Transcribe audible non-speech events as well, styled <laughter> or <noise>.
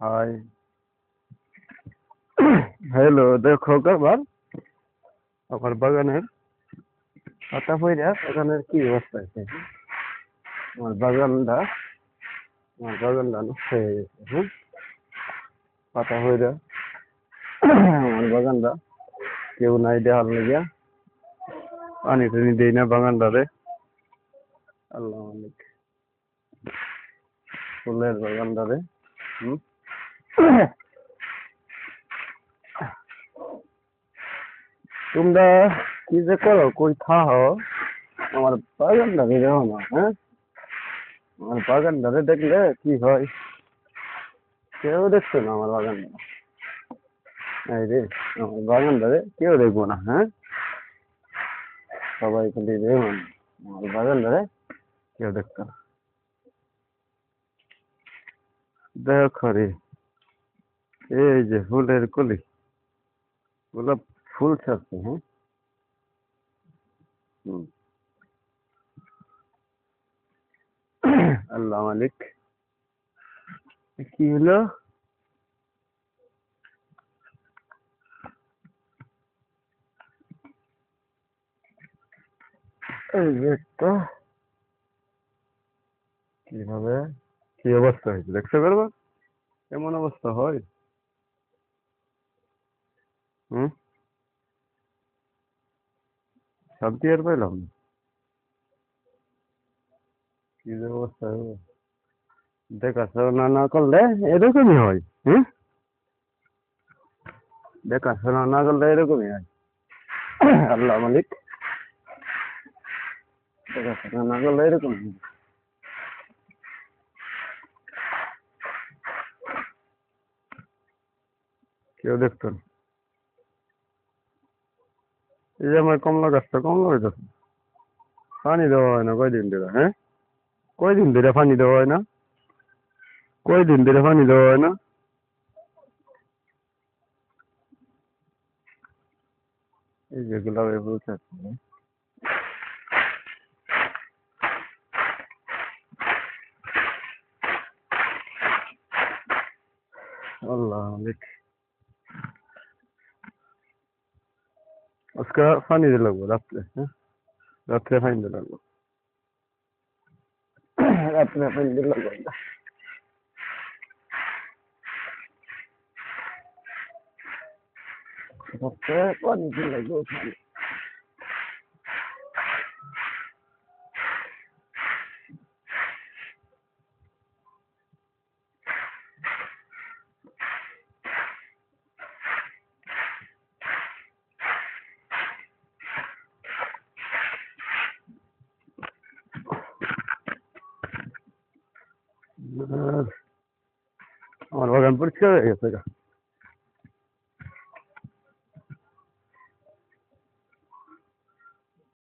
Hi hello <coughs> দেখো একবার আমার বাগানের পাতা পইরা বাগানের কি অবস্থা হয়েছে আমার বাগানটা আমার বাগানটা নষ্ট হয়ে গেছে হ্যাঁ? পাতা পইরা <coughs> আমার বাগানটা কেউ নাই দেওয়ার লেগে পানি টানি দেই না বাগানটারে আল্লাহ মালিক। ফুলের বাগানটারে হুম? তোমরা কি যে করো, কই থাও? আমার বাগানটারে দেখো না হ্যাঁ? আমার বাগানটারে দেখলে কি হয়? কেউ দেখছ না আমার বাগানটা। এই রে আমার বাগানটারে কেউ দেখব না হ্যাঁ? সবাই খালি দেখুন আমার বাগানটারে কেউ দেখতো না। দেখো রে। এই যে ফুলের কলি। গোলাপ ফুল ছাড়ছে হ্যাঁ। আল্লাহ মালিক। কি হলো? এই একটা। কীভাবে? কি অবস্থা হয়েছে? দেখতে পারব? এমন অবস্থা হয়? হুম? শান্তি আর পাইলাম না কি অবস্থা দেখাশোনা না করলে এরকমই হয়, হুম? দেখাশোনা না করলে এরকমই হয়। আল্লাহ মালিক, দেখাশোনা না করলে এরকমই হয়। কেউ দেখতো না। এই যে আমার কমলা গাছটা, কমলা হইতেছে। পানি দেওয়া হয় না, কয়দিন ধরে হ্যাঁ? কয়দিন ধরে পানি দেওয়া হয় না? কয়দিন ধরে পানি দেওয়া হয় না? এই যে গোলাপের ফুল চাচ্ছে। আল্লাহ আজকে পানি দিয়ে লাগবো, রাত্রে হ্যাঁ? রাত্রে ফাইন দিয়ে লাগবো। রাত্রে ফাইন দিয়ে লাগবো। রাত্রে পানি দিয়ে লাগবো। আর আমার বাগান